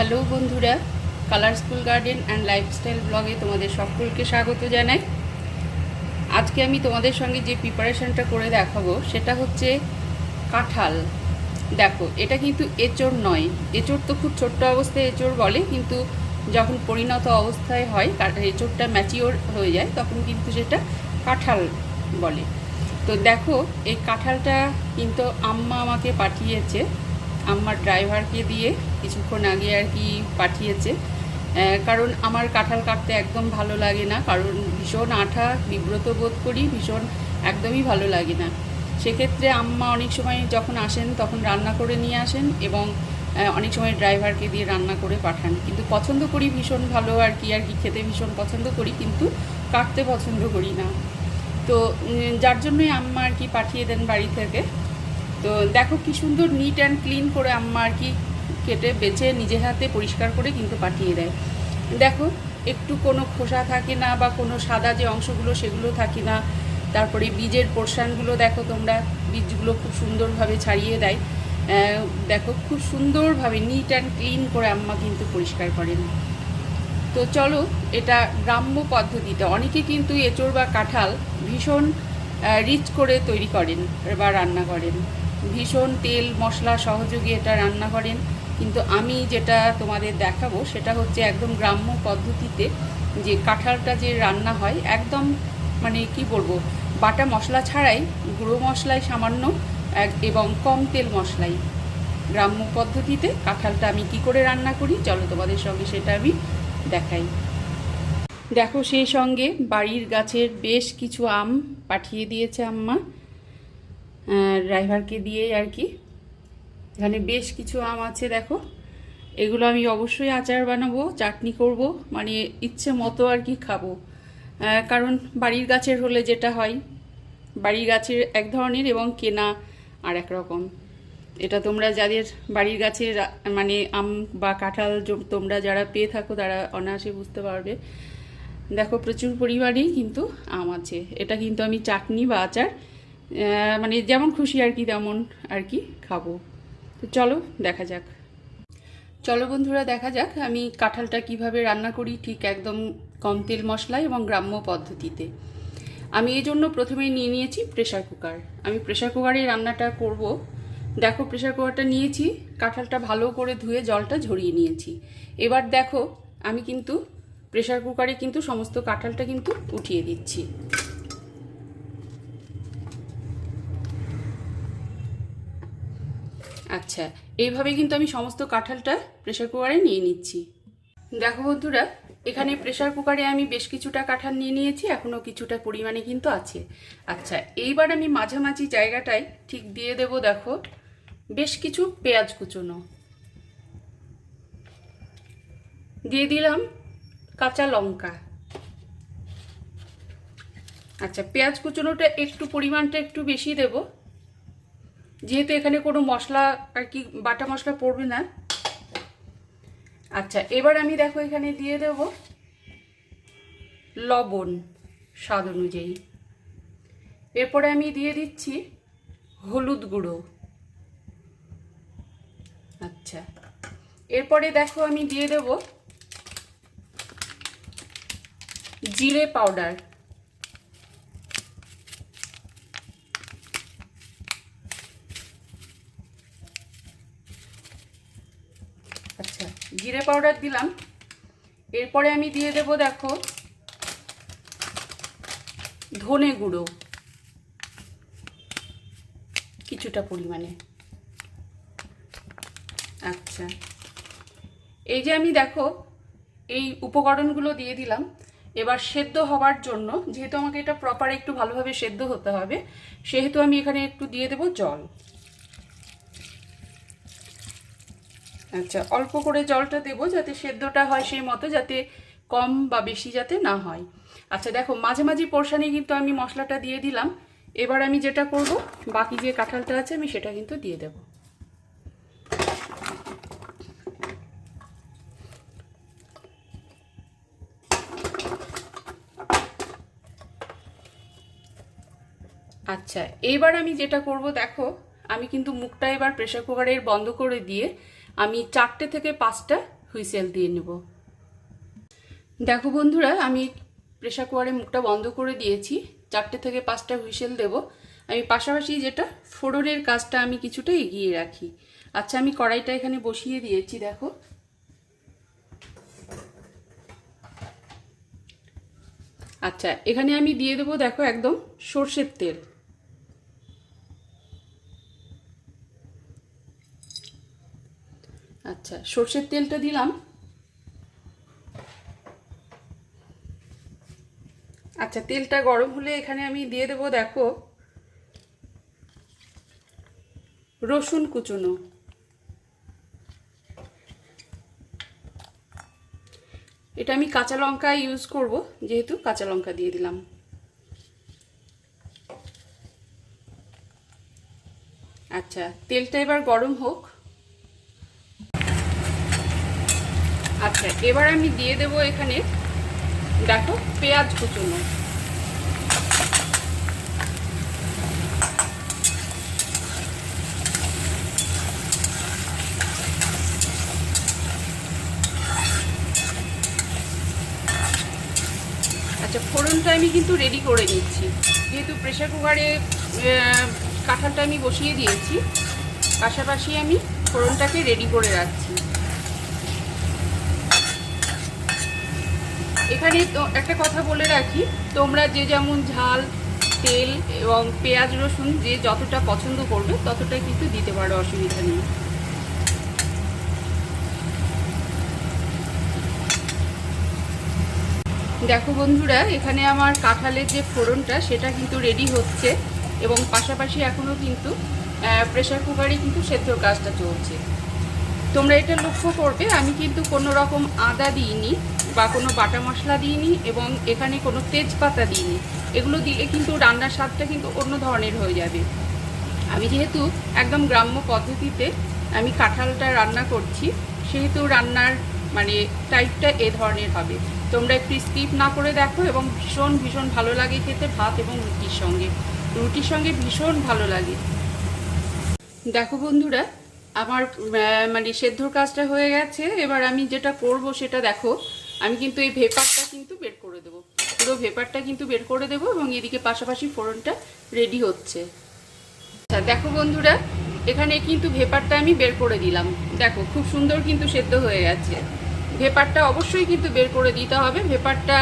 Hello বন্ধুরা colour school garden and lifestyle ব্লগে তোমাদের সকলকে স্বাগত জানাই। আজকে আমি তোমাদের সঙ্গে যে প্রিপারেশনটা করে দেখাবো, সেটা হচ্ছে কাঁঠাল। দেখো, এটা কিন্তু এঁচড় নয়। এঁচড় তো খুব ছোট্ট অবস্থায় এঁচড় বলে, কিন্তু যখন পরিণত অবস্থায় হয় এঁচড়টা ম্যাচিওর হয়ে যায়, তখন কিন্তু সেটা কাঁঠাল বলে। তো দেখো, এই কাঁঠালটা কিন্তু আম্মা আমাকে পাঠিয়েছে, আম্মার ড্রাইভারকে দিয়ে। কিছুক্ষণ আগে আর কি পাঠিয়েছে। কারণ আমার কাঁঠাল কাটতে একদম ভালো লাগে না, কারণ ভীষণ আঠা, বিব্রত বোধ করি, ভীষণ একদমই ভালো লাগে না। সেক্ষেত্রে আম্মা অনেক সময় যখন আসেন তখন রান্না করে নিয়ে আসেন এবং অনেক সময় ড্রাইভারকে দিয়ে রান্না করে পাঠান। কিন্তু পছন্দ করি ভীষণ ভালো আর কি আর কি খেতে ভীষণ পছন্দ করি, কিন্তু কাটতে পছন্দ করি না। তো যার জন্যই আম্মা আর কি পাঠিয়ে দেন বাড়ি থেকে। তো দেখো কি সুন্দর নিট অ্যান্ড ক্লিন করে আম্মা আর কি কেটে বেছে নিজে হাতে পরিষ্কার করে কিন্তু পাঠিয়ে দেয়। দেখো, একটু কোনো খোসা থাকে না বা কোনো সাদা যে অংশগুলো সেগুলো থাকে না। তারপরে বীজের পোর্শনগুলো দেখো তোমরা, বীজগুলো খুব সুন্দরভাবে ছাড়িয়ে দেয়। দেখো, খুব সুন্দরভাবে নিট অ্যান্ড ক্লিন করে আম্মা কিন্তু পরিষ্কার করেন। তো চলো, এটা গ্রাম্য পদ্ধতিতে, অনেকে কিন্তু এঁচড় বা কাঁঠাল ভীষণ রিচ করে তৈরি করেন বা রান্না করেন। ভীষণ তেল, মশলা সহযোগে এটা রান্না করেন। কিন্তু আমি যেটা তোমাদের দেখাবো সেটা হচ্ছে একদম গ্রাম্য পদ্ধতিতে যে কাঁঠালটা যে রান্না হয়, একদম মানে কি বলব, বাটা মশলা ছাড়াই গুঁড়ো মশলায় সামান্য এবং কম তেল মশলাই। গ্রাম্য পদ্ধতিতে কাঁঠালটা আমি কি করে রান্না করি, চলো তোমাদের সঙ্গে সেটা আমি দেখাই। দেখো সেই সঙ্গে বাড়ির গাছের বেশ কিছু আম পাঠিয়ে দিয়েছে আম্মা ড্রাইভারকে দিয়ে আর কি এখানে বেশ কিছু আম আছে, দেখো। এগুলো আমি অবশ্যই আচার বানাবো, চাটনি করব মানে ইচ্ছে মতো আর কি খাব। কারণ বাড়ির গাছের হলে যেটা হয়, বাড়ির গাছের এক ধরনের এবং কেনা আর এক রকম। এটা তোমরা যাদের বাড়ির গাছের মানে আম বা কাঁঠাল তোমরা যারা পেয়ে থাকো তারা অনায়াসে বুঝতে পারবে। দেখো, প্রচুর পরিমাণেই কিন্তু আম আছে। এটা কিন্তু আমি চাটনি বা আচার মানে যেমন খুশি আর কি তেমন আর কি খাব। তো চলো, দেখা যাক। চলো বন্ধুরা, দেখা যাক আমি কাঁঠালটা কীভাবে রান্না করি ঠিক একদম কম তেল মশলা এবং গ্রাম্য পদ্ধতিতে। আমি এই জন্য প্রথমেই নিয়ে নিয়েছি প্রেশার কুকার আমি প্রেশার কুকারে রান্নাটা করব। দেখো প্রেশার কুকারটা নিয়েছি, কাঁঠালটা ভালো করে ধুয়ে জলটা ঝরিয়ে নিয়েছি। এবার দেখো, আমি কিন্তু প্রেশার কুকারে কিন্তু সমস্ত কাঁঠালটা কিন্তু উঠিয়ে দিচ্ছি। আচ্ছা এইভাবে কিন্তু আমি সমস্ত কাঁঠালটা প্রেশার কুকারে নিয়ে নিচ্ছি। দেখো বন্ধুরা, এখানে প্রেশার কুকারে আমি বেশ কিছুটা কাঁঠাল নিয়ে নিয়েছি, এখনও কিছুটা পরিমাণে কিন্তু আছে। আচ্ছা এইবার আমি মাঝামাঝি জায়গাটায় ঠিক দিয়ে দেব, দেখো, বেশ কিছু পেঁয়াজ কুচোনো। দিয়ে দিলাম কাঁচা লঙ্কা। আচ্ছা পেঁয়াজ কুচোনোটা একটু পরিমাণটা একটু বেশি দেব। যেহেতু এখানে কোনো মশলা আর কি, বাটা মশলা পড়বে না। আচ্ছা এবার আমি দেখো এখানে দিয়ে দেব লবণ স্বাদ অনুযায়ী। এরপরে আমি দিয়ে দিচ্ছি হলুদ গুঁড়ো। আচ্ছা এরপরে দেখো আমি দিয়ে দেব জিরে পাউডার আচ্ছা জিরে পাউডার দিলাম। এরপরে আমি দিয়ে দেব, দেখো, ধনে গুঁড়ো। কিছুটা পরিমাণে। আচ্ছা। এই যে আমি, দেখো, এই উপকরণগুলো দিয়ে দিলাম। এবার সেদ্ধ হওয়ার জন্য, যেহেতু আমাকে এটা প্রপার একটু ভালোভাবে সেদ্ধ হতে হবে, সেহেতু আমি এখানে একটু দিয়ে দেব জল। আচ্ছা অল্প করে জলটা দেবো যাতে সেদ্ধটা হয় সেই মতো, যাতে কম বা বেশি যাতে না হয়। আচ্ছা দেখো, মাঝে মাঝে পোর্শানে কিন্তু আমি মশলাটা দিয়ে দিলাম। এবার আমি যেটা করব, বাকি যে কাঁঠালটা আছে আমি সেটা কিন্তু দিয়ে দেব। আচ্ছা এইবার আমি যেটা করব, দেখো, আমি কিন্তু মুখটা এবার প্রেশার কুকারের বন্ধ করে দিয়ে আমি চারটে থেকে পাঁচটা হুইসেল দিয়ে নেব। দেখো বন্ধুরা, আমি প্রেশার কুকারে মুখটা বন্ধ করে দিয়েছি। চারটে থেকে পাঁচটা হুইসেল দেব। আমি পাশাপাশি যেটা ফোড়নের কাজটা আমি কিছুটা এগিয়ে রাখি। আচ্ছা আমি কড়াইটা এখানে বসিয়ে দিয়েছি, দেখো। আচ্ছা এখানে আমি দিয়ে দেবো, দেখো, একদম সর্ষের তেল। আচ্ছা সর্ষের তেলটা দিলাম। আচ্ছা তেলটা গরম হলে এখানে আমি দিয়ে দেবো, দেখো। রসুন কুচনো। এটা আমি কাঁচা লঙ্কা ইউজ করব, যেহেতু কাঁচা লঙ্কা দিয়ে দিলাম। আচ্ছা তেলটা এবার গরম হোক। আচ্ছা এবার আমি দিয়ে দেব এখানে, দেখো, পেঁয়াজ কুচুনো। আচ্ছা ফোড়নটা আমি কিন্তু রেডি করে নিচ্ছি। যেহেতু প্রেশার কুকারে কাঁঠালটা আমি বসিয়ে দিয়েছি, পাশাপাশি আমি ফোড়নটাকে রেডি করে রাখছি। এখানে তো একটা কথা বলে রাখি, তোমরা যে যেমন ঝাল, তেল এবং পেঁয়াজ, রসুন যে যতটা পছন্দ করবে ততটা কিন্তু দিতে পারো, অসুবিধা নেই। দেখো বন্ধুরা, এখানে আমার কাঁঠালের যে ফোড়নটা, সেটা কিন্তু রেডি হচ্ছে এবং পাশাপাশি এখনও কিন্তু প্রেশার কুকারে কিন্তু সেদ্ধর কাজটা চলছে। তোমরা এটা লক্ষ্য করবে, আমি কিন্তু কোনো রকম আদা দিইনি বা কোনো বাটা মশলা দিইনি এবং এখানে কোনো তেজপাতা দিইনি। এগুলো দিলে কিন্তু রান্নার স্বাদটা কিন্তু অন্য ধরনের হয়ে যাবে। আমি যেহেতু একদম গ্রাম্য পদ্ধতিতে আমি কাঁঠালটা রান্না করছি, সেহেতু রান্নার মানে টাইপটা এ ধরনের হবে। তোমরা একটু স্কিপ না করে দেখো এবং ভীষণ ভীষণ ভালো লাগে খেতে ভাত এবং রুটির সঙ্গে। রুটির সঙ্গে ভীষণ ভালো লাগে। দেখো বন্ধুরা আমার মানে সেদ্ধর কাজটা হয়ে গেছে, এবার আমি যেটা করব সেটা দেখো, আমি কিন্তু এই ভেপারটা কিন্তু বের করে দেবো। পুরো ভেপারটা কিন্তু বের করে দেবো এবং এদিকে পাশাপাশি ফোড়নটা রেডি হচ্ছে। আচ্ছা দেখো বন্ধুরা, এখানে কিন্তু ভেপারটা আমি বের করে দিলাম। দেখো, খুব সুন্দর কিন্তু সেদ্ধ হয়ে গেছে। ভেপারটা অবশ্যই কিন্তু বের করে দিতে হবে। ভেপারটা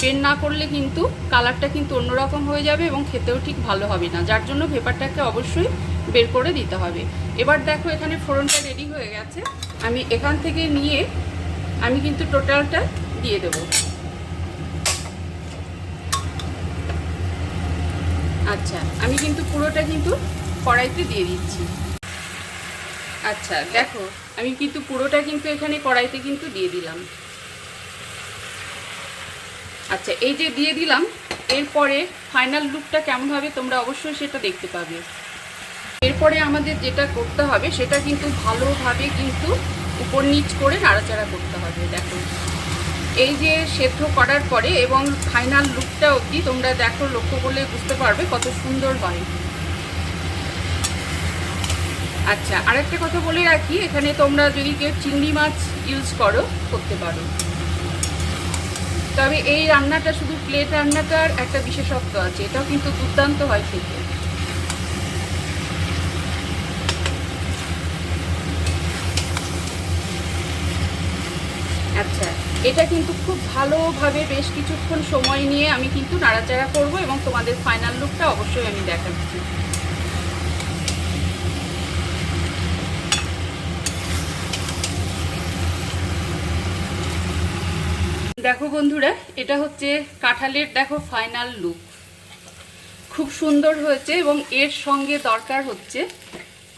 বের না করলে কিন্তু কালারটা কিন্তু অন্যরকম হয়ে যাবে এবং খেতেও ঠিক ভালো হবে না। যার জন্য ভেপারটাকে অবশ্যই বের করে দিতে হবে। এবার দেখো এখানে ফোড়নটা রেডি হয়ে গেছে। আমি এখান থেকে নিয়ে আমি কিন্তু টোটালটা দিয়ে দেব। আচ্ছা আমি কিন্তু পুরোটা কিন্তু কড়াইতে দিয়ে দিচ্ছি। আচ্ছা দেখো, আমি কিন্তু পুরোটা কিন্তু এখানে কড়াইতে কিন্তু দিয়ে দিলাম। আচ্ছা এই যে দিয়ে দিলাম, এরপরে ফাইনাল লুকটা কেমন হবে তোমরা অবশ্যই সেটা দেখতে পাবে। এরপরে আমাদের যেটা করতে হবে, সেটা কিন্তু ভালোভাবে কিন্তু উপর নিচ করে নাড়াচাড়া করতে হবে, দেখো। এই যে সেদ্ধ করার পরে এবং ফাইনাল লুকটা অবধি তোমরা দেখো, লক্ষ্য করলে বুঝতে পারবে কত সুন্দর হয়। আচ্ছা আরেকটা কথা বলে রাখি, এখানে তোমরা যদি কেউ চিংড়ি মাছ ইউজ করো, করতে পারো। তবে এই রান্নাটা শুধু প্লেট রান্নাটার একটা বিশেষত্ব আছে, এটাও কিন্তু দুর্দান্ত হয় খেতে আচ্ছা এটা কিন্তু খুব ভালোভাবে বেশ কিছুক্ষণ সময় নিয়ে আমি কিন্তু নাড়াচাড়া করব এবং তোমাদের ফাইনাল লুকটা অবশ্যই আমি দেখাচ্ছি। দেখো বন্ধুরা, এটা হচ্ছে কাঁঠালের, দেখো ফাইনাল লুক খুব সুন্দর হয়েছে এবং এর সঙ্গে দরকার হচ্ছে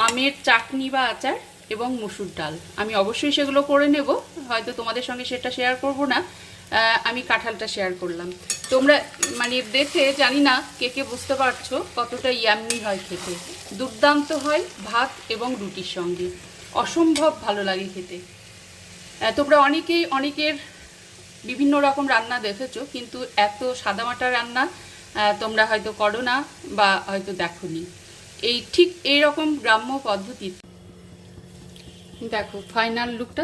আমের চাটনি বা আচার। এবং মুসুর ডাল। আমি অবশ্যই সেগুলো করে নেব। হয়তো তোমাদের সঙ্গে সেটা শেয়ার করব না। আমি কাঁঠালটা শেয়ার করলাম। তোমরা মানে দেখে জানি না, কে কে বুঝতে পারছ কতটা ইয়াম্মি হয় খেতে। দুর্দান্ত হয় ভাত এবং রুটির সঙ্গে। অসম্ভব ভালো লাগে খেতে। তোমরা অনেকেই, অনেকের বিভিন্ন রকম রান্না দেখেছ, কিন্তু এত সাদামাটা রান্না তোমরা হয়তো করো না বা হয়তো দেখোনি। এই ঠিক এই রকম গ্রাম্য পদ্ধতি দেখো ফাইনাল লুকটা